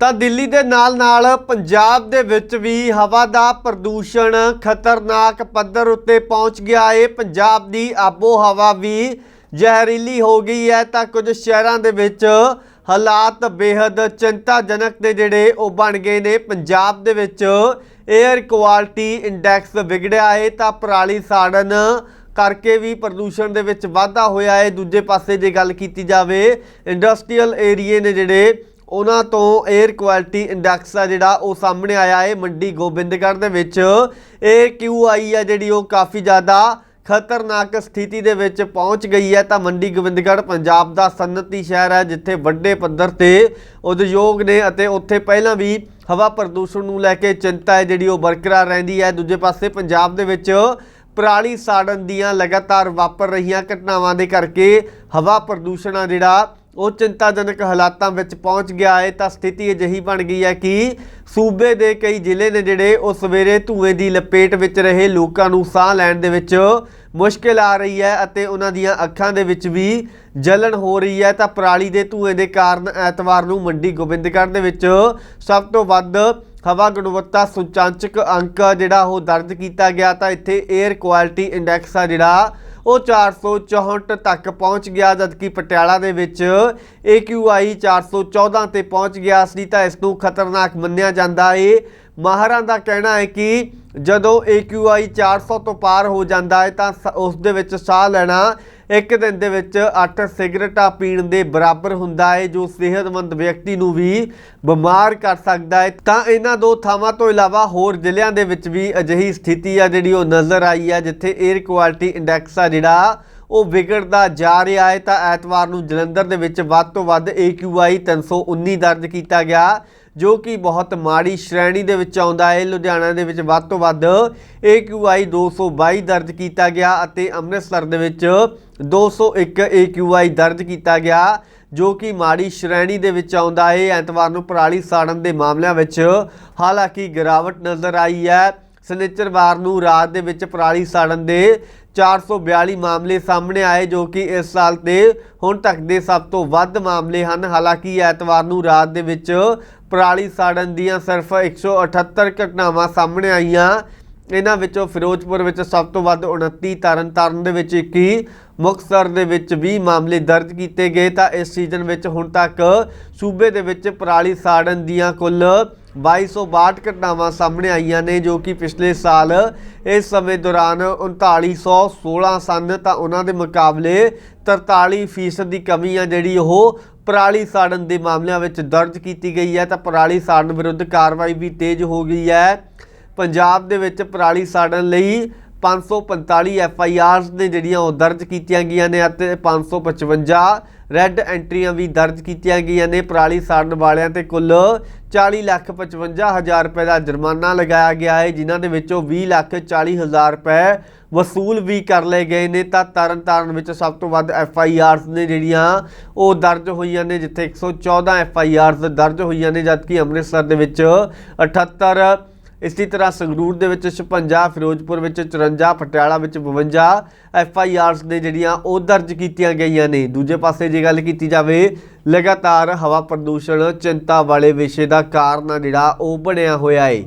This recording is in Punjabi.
ਤਾਂ ਦਿੱਲੀ ਦੇ ਨਾਲ-ਨਾਲ ਪੰਜਾਬ ਦੇ ਵਿੱਚ ਵੀ ਹਵਾ ਦਾ ਪ੍ਰਦੂਸ਼ਣ ਖਤਰਨਾਕ ਪੱਧਰ ਉੱਤੇ ਪਹੁੰਚ ਗਿਆ। ਹੈ ਪੰਜਾਬ ਦੀ ਆਬੋ ਹਵਾ ਵੀ ਜ਼ਹਿਰੀਲੀ ਹੋ ਗਈ ਹੈ ਤਾਂ ਕੁਝ ਸ਼ਹਿਰਾਂ ਦੇ ਵਿੱਚ ਹਾਲਾਤ ਬੇहद ਚਿੰਤਾਜਨਕ ਦੇ ਜਿਹੜੇ ਉਹ ਬਣ ਗਏ ਨੇ। ਪੰਜਾਬ ਦੇ ਵਿੱਚ 에ਅਰ ਕੁਆਲਿਟੀ ਇੰਡੈਕਸ ਵਿਗੜਿਆ ਹੈ ਤਾਂ ਪਰਾਲੀ ਸਾੜਨ ਕਰਕੇ ਵੀ ਪ੍ਰਦੂਸ਼ਣ ਦੇ ਵਿੱਚ ਵਾਧਾ ਹੋਇਆ ਹੈ। ਦੂਜੇ ਪਾਸੇ ਜੇ ਗੱਲ ਕੀਤੀ ਜਾਵੇ ਇੰਡਸਟਰੀਅਲ ਏਰੀਏ ਨੇ ਜਿਹੜੇ ਉਹਨਾਂ ਤੋਂ 에ਅਰ ਕੁਆਲਿਟੀ ਇੰਡੈਕਸ ਆ ਜਿਹੜਾ ਉਹ ਸਾਹਮਣੇ ਆਇਆ ਹੈ ਮੰਡੀ ਗੋਬਿੰਦਗੜ੍ਹ ਦੇ ਵਿੱਚ। ਇਹ QI ਆ ਜਿਹੜੀ ਉਹ ਕਾਫੀ ਜ਼ਿਆਦਾ ਖਤਰਨਾਕ ਸਥਿਤੀ ਦੇ ਵਿੱਚ ਪਹੁੰਚ ਗਈ ਹੈ। ਤਾਂ ਮੰਡੀ ਗੋਬਿੰਦਗੜ੍ਹ ਪੰਜਾਬ ਦਾ ਸਨਅਤੀ ਸ਼ਹਿਰ ਹੈ, ਜਿੱਥੇ ਵੱਡੇ ਪੱਧਰ ਤੇ ਉਦਯੋਗ ਨੇ ਅਤੇ ਉੱਥੇ ਪਹਿਲਾਂ ਵੀ ਹਵਾ ਪ੍ਰਦੂਸ਼ਣ ਨੂੰ ਲੈ ਕੇ ਚਿੰਤਾ ਹੈ ਜਿਹੜੀ ਉਹ ਬਰਕਰਾਰ ਰਹਿੰਦੀ ਹੈ। ਦੂਜੇ ਪਾਸੇ ਪੰਜਾਬ ਦੇ ਵਿੱਚ ਪਰਾਲੀ ਸਾੜਨ ਦੀਆਂ ਲਗਾਤਾਰ ਵਾਪਰ ਰਹੀਆਂ ਘਟਨਾਵਾਂ ਦੇ ਕਰਕੇ ਹਵਾ ਪ੍ਰਦੂਸ਼ਣ ਆ ਜਿਹੜਾ ਉਹ ਚਿੰਤਾਜਨਕ ਹਾਲਾਤਾਂ ਵਿੱਚ ਪਹੁੰਚ ਗਿਆ ਹੈ ਤਾਂ ਸਥਿਤੀ ਅਜਿਹੀ ਬਣ ਗਈ ਹੈ ਕਿ ਸੂਬੇ ਦੇ ਕਈ ਜ਼ਿਲ੍ਹੇ ਨੇ ਜਿਹੜੇ ਉਹ ਸਵੇਰੇ ਧੂਏ ਦੀ ਲਪੇਟ ਵਿੱਚ ਰਹੇ, ਲੋਕਾਂ ਨੂੰ ਸਾਹ ਲੈਣ ਦੇ ਵਿੱਚ ਮੁਸ਼ਕਿਲ ਆ ਰਹੀ ਹੈ ਅਤੇ ਉਹਨਾਂ ਦੀਆਂ ਅੱਖਾਂ ਦੇ ਵਿੱਚ ਵੀ ਜਲਣ ਹੋ ਰਹੀ ਹੈ। ਤਾਂ ਪਰਾਲੀ ਦੇ ਧੂਏ ਦੇ ਕਾਰਨ ਐਤਵਾਰ ਨੂੰ ਮੰਡੀ ਗੋਬਿੰਦਗੜ੍ਹ ਦੇ ਵਿੱਚ ਸਭ ਤੋਂ ਵੱਧ ਹਵਾ ਗੁਣਵੱਤਾ ਸੂਚਾਂਚਕ ਅੰਕ ਜਿਹੜਾ ਉਹ ਦਰਜ ਕੀਤਾ ਗਿਆ। ਤਾਂ ਇੱਥੇ 에ਅਰ ਕੁਆਲਿਟੀ ਇੰਡੈਕਸ ਆ ਜਿਹੜਾ ਉਹ 464 ਤੱਕ ਪਹੁੰਚ ਗਿਆ, ਜਦਕਿ ਪਟਿਆਲਾ ਦੇ ਵਿੱਚ AQI 414 ਤੇ ਪਹੁੰਚ ਗਿਆ ਸੀ, ਤਾਂ ਇਸ ਨੂੰ ਖਤਰਨਾਕ ਮੰਨਿਆ ਜਾਂਦਾ ਏ। ਮਾਹਰਾਂ ਦਾ ਕਹਿਣਾ ਹੈ ਕਿ ਜਦੋਂ AQI 400 ਤੋਂ ਪਾਰ ਹੋ ਜਾਂਦਾ ਹੈ, ਤਾਂ ਸ- ਉਸ ਦੇ ਵਿੱਚ ਸਾਹ ਲੈਣਾ ਇੱਕ ਦਿਨ ਦੇ ਵਿੱਚ 8 ਸਿਗਰਟਾਂ ਪੀਣ ਦੇ ਬਰਾਬਰ ਹੁੰਦਾ ਹੈ ਜੋ ਸਿਹਤਮੰਦ ਵਿਅਕਤੀ ਨੂੰ ਵੀ ਬਿਮਾਰ ਕਰ ਸਕਦਾ ਹੈ ਤਾਂ ਇਹਨਾਂ ਦੋ ਥਾਵਾਂ ਤੋਂ ਇਲਾਵਾ ਹੋਰ ਜ਼ਿਲ੍ਹਿਆਂ ਦੇ ਵਿੱਚ ਵੀ ਅਜਿਹੀ ਸਥਿਤੀ ਆ ਜਿਹੜੀ ਉਹ ਨਜ਼ਰ ਆਈ ਆ, ਜਿੱਥੇ 에ਅਰ ਕੁਆਲਿਟੀ ਇੰਡੈਕਸ ਆ ਜਿਹੜਾ ਉਹ ਵਿਗੜਦਾ ਜਾ ਰਿਹਾ ਹੈ ਤਾਂ ਐਤਵਾਰ ਨੂੰ ਜਲੰਧਰ ਦੇ ਵਿੱਚ ਵੱਧ ਤੋਂ ਵੱਧ AQI 319 ਦਰਜ ਕੀਤਾ ਗਿਆ, ਜੋ ਕਿ ਬਹੁਤ ਮਾੜੀ ਸ਼੍ਰੇਣੀ ਦੇ ਵਿੱਚ ਆਉਂਦਾ ਹੈ। ਲੁਧਿਆਣਾ ਦੇ ਵਿੱਚ ਵੱਧ ਤੋਂ ਵੱਧ AQI 222 ਦਰਜ ਕੀਤਾ ਗਿਆ ਅਤੇ ਅੰਮ੍ਰਿਤਸਰ ਦੇ ਵਿੱਚ 201 AQI ਦਰਜ ਕੀਤਾ ਗਿਆ, ਜੋ ਕਿ ਮਾੜੀ ਸ਼੍ਰੇਣੀ ਦੇ ਵਿੱਚ ਆਉਂਦਾ ਹੈ। ਐਤਵਾਰ ਨੂੰ ਪਰਾਲੀ ਸਾੜਨ ਦੇ ਮਾਮਲਿਆਂ ਵਿੱਚ ਹਾਲਾਂਕਿ ਗਿਰਾਵਟ ਨਜ਼ਰ ਆਈ ਹੈ। ਸਨੇਚਰਵਾਰ ਨੂੰ ਰਾਤ ਦੇ ਵਿੱਚ ਪਰਾਲੀ ਸਾੜਨ ਦੇ 442 ਮਾਮਲੇ ਸਾਹਮਣੇ ਆਏ, ਜੋ ਕਿ ਇਸ ਸਾਲ ਦੇ ਹੁਣ ਤੱਕ ਦੇ ਸਭ ਤੋਂ ਵੱਧ ਮਾਮਲੇ ਹਨ। ਹਾਲਾਂਕਿ, ਐਤਵਾਰ ਨੂੰ ਰਾਤ ਦੇ ਵਿੱਚ ਪਰਾਲੀ ਸਾੜਨ ਦੀਆਂ ਸਿਰਫ 178 ਘਟਨਾਵਾਂ ਸਾਹਮਣੇ ਆਈਆਂ। ਇਹਨਾਂ ਵਿੱਚੋਂ ਫਿਰੋਜ਼ਪੁਰ ਵਿੱਚ ਸਭ ਤੋਂ ਵੱਧ 29 ਤਰਨਤਾਰਨ ਦੇ ਵਿੱਚ 21 ਮੁਕਤਸਰ ਦੇ ਵਿੱਚ 20 ਮਾਮਲੇ ਦਰਜ ਕੀਤੇ ਗਏ। ਤਾਂ ਇਸ ਸੀਜ਼ਨ ਵਿੱਚ ਹੁਣ ਤੱਕ ਸੂਬੇ ਦੇ ਵਿੱਚ ਪਰਾਲੀ ਸਾੜਨ ਦੀਆਂ ਕੁੱਲ 2262 ਘਟਨਾਵਾਂ ਸਾਹਮਣੇ ਆਈਆਂ ਨੇ ਜੋ ਕਿ ਪਿਛਲੇ ਸਾਲ ਇਸ ਸਮੇਂ ਦੌਰਾਨ 3916 ਸਨ, ਤਾਂ ਉਹਨਾਂ ਦੇ ਮੁਕਾਬਲੇ 43% ਦੀ ਕਮੀ ਆ ਜਿਹੜੀ ਉਹ ਪਰਾਲੀ ਸਾੜਨ ਦੇ ਮਾਮਲਿਆਂ ਵਿੱਚ ਦਰਜ ਕੀਤੀ ਗਈ ਹੈ। ਤਾਂ ਪਰਾਲੀ ਸਾੜਨ ਵਿਰੁੱਧ ਕਾਰਵਾਈ ਵੀ ਤੇਜ਼ ਹੋ ਗਈ ਹੈ। ਪੰਜਾਬ ਦੇ ਵਿੱਚ ਪਰਾਲੀ ਸਾੜਨ ਲਈ 545 ਐਫ ਆਈ ਆਰਸ ਨੇ ਜਿਹੜੀਆਂ ਉਹ ਦਰਜ ਕੀਤੀਆਂ ਗਈਆਂ ਨੇ ਅਤੇ 555 ਰੈੱਡ ਐਂਟਰੀਆਂ ਵੀ ਦਰਜ ਕੀਤੀਆਂ ਗਈਆਂ ਨੇ। ਪਰਾਲੀ ਸਾੜਨ ਵਾਲਿਆਂ ਤੇ ਕੁੱਲ 40 ਲੱਖ 55 ਹਜ਼ਾਰ ਰੁਪਏ ਦਾ ਜੁਰਮਾਨਾ ਲਗਾਇਆ ਗਿਆ ਹੈ, ਜਿਨ੍ਹਾਂ ਦੇ ਵਿੱਚੋਂ 20 ਲੱਖ 40 ਹਜ਼ਾਰ ਰੁਪਏ ਵਸੂਲ ਵੀ ਕਰ ਲਏ ਗਏ ਨੇ। ਤਾਂ ਤਰਨਤਾਰਨ ਵਿੱਚ ਸਭ ਤੋਂ ਵੱਧ ਐਫ ਆਈ ਆਰਸ ਨੇ ਜਿਹੜੀਆਂ ਉਹ ਦਰਜ ਹੋਈਆਂ ਨੇ, ਜਿੱਥੇ 114 ਐਫ ਆਈ ਆਰਸ ਦਰਜ ਹੋਈਆਂ ਨੇ, ਜਦਕਿ ਅੰਮ੍ਰਿਤਸਰ ਦੇ ਵਿੱਚ 78 ਇਸੇ ਤਰ੍ਹਾਂ ਸੰਗਰੂਰ ਦੇ ਵਿੱਚ 56 ਫਿਰੋਜ਼ਪੁਰ ਵਿੱਚ 54 ਪਟਿਆਲਾ ਵਿੱਚ 52 ਐਫ ਆਈ ਆਰਸ ਨੇ ਜਿਹੜੀਆਂ ਉਹ ਦਰਜ ਕੀਤੀਆਂ ਗਈਆਂ ਨੇ। ਦੂਜੇ ਪਾਸੇ ਜੇ ਗੱਲ ਕੀਤੀ ਜਾਵੇ, ਲਗਾਤਾਰ ਹਵਾ ਪ੍ਰਦੂਸ਼ਣ ਚਿੰਤਾ ਵਾਲੇ ਵਿਸ਼ੇ ਦਾ ਕਾਰਨ ਆ ਜਿਹੜਾ ਉਹ ਬਣਿਆ ਹੋਇਆ ਏ।